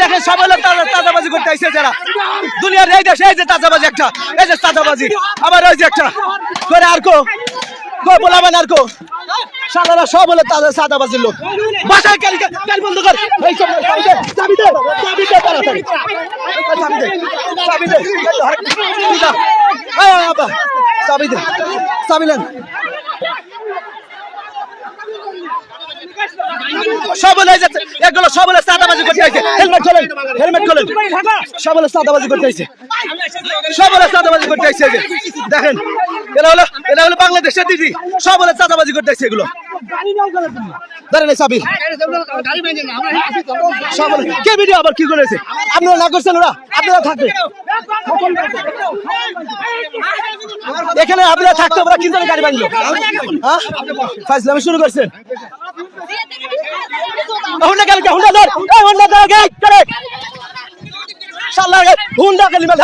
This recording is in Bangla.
দেখেন সবাই হলো তাজা- তাজাবাজি করতে আইছে যারা। দুনিয়ার এই দেশে এই যে তাজাবাজি একটা, এই যে তাজাবাজি, আবার ওই যে একটা। করে আর কো কো বলাবেন আর কো। সাদারা সব হলো তাজা সাদাবাজির লোক। বাসায় কাল কাল বন্ধ কর। এই সব চাবি দে চাবি দে তাড়াতাড়ি। চাবি দে চাবি দে। চাবি দে, চাবি নেন। সবলে হেলমেট হেলমেট করতে দেখেন, এরা হলো এরা হলো বাংলাদেশের দিদি। সবলে সাদাবাজি করতে আইছে এগুলো। কে আবার কি করেছে? আপনারা না করছেন ওরা? আপনারা থাকবে এখানে আপনারা থাকতে ওরা কিন্তু গাড়ি ভাঙলো? হ্যাঁ? শুরু করছেন। হুন্ডা গেল হুন্ডা ধর। এই হুন্ডা ধর গে করে শালা গে হুন্ডা গেলি মাল।